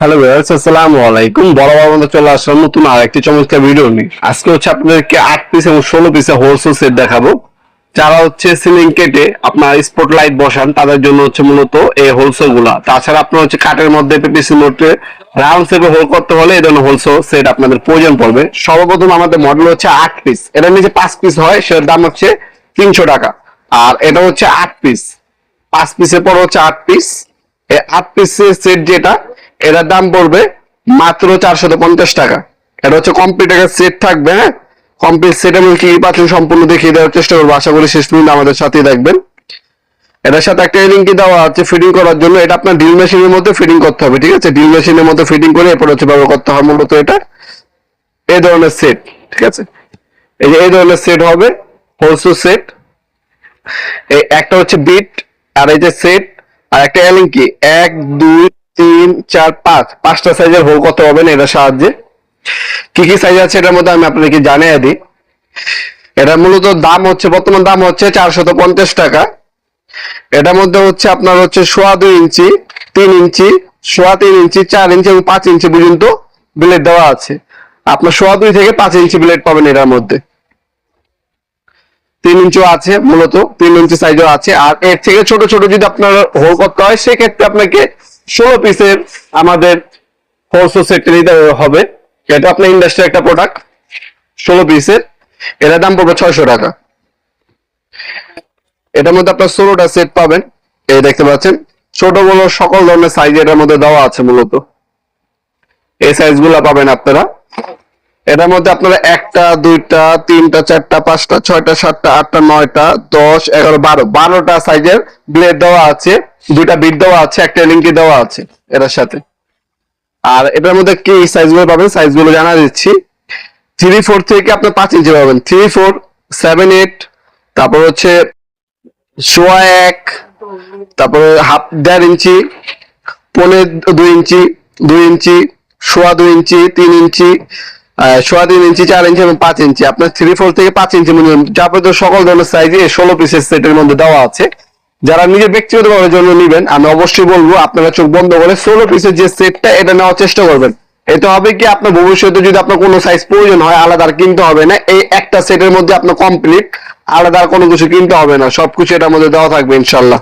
Hello viewers আসসালামু আলাইকুম বড় বাবা চলে আসলাম নতুন আর একটি চমৎকার ভিডিও নিয়ে। আজকে হচ্ছে আপনাদেরকে আট পিস এবং ষোলো পিসের হোলসেল সেট দেখাবো। যারা হচ্ছে সিলিং কেটে আপনার স্পট লাইট বসান, তাদের জন্য হচ্ছে মূলত এই হোলসেলগুলা। তাছাড়া আপনার হচ্ছে কাঠের মধ্যে পিপিসি মধ্যে রাউন্ড শেপে হোল করতে হলে এই ধরনের হোলসেল সেট আপনাদের প্রয়োজন পড়বে। সর্বপ্রথম আমাদের মডেল হচ্ছে আট পিস এটা নিচে পাঁচ পিস হয়, সেটার দাম হচ্ছে তিনশো টাকা। আর এটা হচ্ছে আট পিস পাঁচ পিসের পর হচ্ছে আট পিস এই আট পিসের সেট যেটা এটার দাম পড়বে মাত্র চারশত পঞ্চাশ টাকা। এটা হচ্ছে কমপ্লিট একটা সেট থাকবে হ্যাঁ? কমপ্লিট সেট এবং কি পাচ্ছেন সম্পূর্ণ দেখিয়ে দেওয়ার চেষ্টা করব। আশা করি শেষ পর্যন্ত আমাদের সাথেই দেখবেন এটার সাথে একটা লিঙ্কি দেওয়া আছে ফিটিং করার জন্য। এটা আপনার ড্রিল মেশিনের মধ্যে ফিটিং করতে হবে, ঠিক আছে? ড্রিল মেশিনের মধ্যে ফিটিং করে এরপর হচ্ছে ব্যবহার করতে হবে মূলত এটা। এই ধরনের সেট ঠিক আছে? এই যে এই ধরনের সেট হবে হোলসেল সেট এই একটা হচ্ছে বিট আর এই যে সেট আর একটা এলিঙ্কি এক, দুই তিন, চার, পাঁচ। পাঁচটা সাইজের হোল করতে হবে না এটার সাহায্যে। কি কি সাইজ আছে এটার মধ্যে আমি আপনাদেরকে জানিয়ে দিই। এটার মূলত দাম হচ্ছে, বর্তমান দাম হচ্ছে চারশত পঞ্চাশ টাকা। এটার মধ্যে হচ্ছে আপনার হচ্ছে সোয়া দুই ইঞ্চি, তিন ইঞ্চি, সোয়া তিন ইঞ্চি, চার ইঞ্চি এবং পাঁচ ইঞ্চি পর্যন্ত ব্লেড দেওয়া আছে। আপনার সোয়া দুই থেকে পাঁচ ইঞ্চি ব্লেড পাবেন এটার মধ্যে। তিন ইঞ্চিও আছে মূলত, তিন ইঞ্চি সাইজও আছে। আর এর থেকে ছোট ছোট যদি আপনার হোল করতে হয়, সেক্ষেত্রে আপনাকে ষোলো পিসের আমাদের হোলসেল সেট নিতে হবে। এটা আপনার ইন্ডাস্ট্রি একটা প্রোডাক্ট ষোলো পিসের এটার দাম পড়বে ছয়শো টাকা। এটার মধ্যে আপনার ষোলোটা সেট পাবেন। এই দেখতে পাচ্ছেন, ছোট বড় সকল ধরনের সাইজ এটার মধ্যে দেওয়া আছে মূলত। এই সাইজগুলো পাবেন আপনারা। এটার মধ্যে আপনারা একটা, দুইটা, তিনটা, চারটা, পাঁচটা, ছয়টা, সাতটা, আটটা, নয়টা, দশ, এগারো, বারো। বারোটা সাইজের ব্লেড দেওয়া আছে। দুইটা বিট দেওয়া আছে, একটা লিঙ্কি দেওয়া আছে এটার সাথে। আর এটার মধ্যে কি সাইজগুলো পাবেন? সাইজগুলো জানা দিচ্ছি। থ্রি ফোর থেকে আপনার পাঁচ ইঞ্চি পাবেন। থ্রি ফোর সেভেন এইট তারপর হচ্ছে সোয়া এক, তারপরে হাফ দেড় ইঞ্চি পনেরো দুই ইঞ্চি দুই ইঞ্চি সোয়া দুই ইঞ্চি তিন ইঞ্চি সোয়া তিন ইঞ্চি চার ইঞ্চি এবং পাঁচ ইঞ্চি আপনার থ্রি ফোর থেকে পাঁচ ইঞ্চি মিনিমাম যাবতীয় সকল ধরনের সাইজে ষোলো পিসের সেটের মধ্যে দেওয়া আছে। যারা নিজের ব্যক্তিগত জন্য নিবেন, আমি অবশ্যই বলব, আপনারা চোখ বন্ধ করে ষোলো পিসের যে সেটটা এটা নেওয়ার চেষ্টা করবেন। এতে হবে কি, আপনার ভবিষ্যতে যদি আপনার কোনো সাইজ প্রয়োজন হয়, আলাদা আর কিনতে হবে না। এই একটা সেটের মধ্যে আপনার কমপ্লিট আলাদা আর কোনো কিছু কিনতে হবে না। সবকিছু এটার মধ্যে দেওয়া থাকবে ইনশাল্লাহ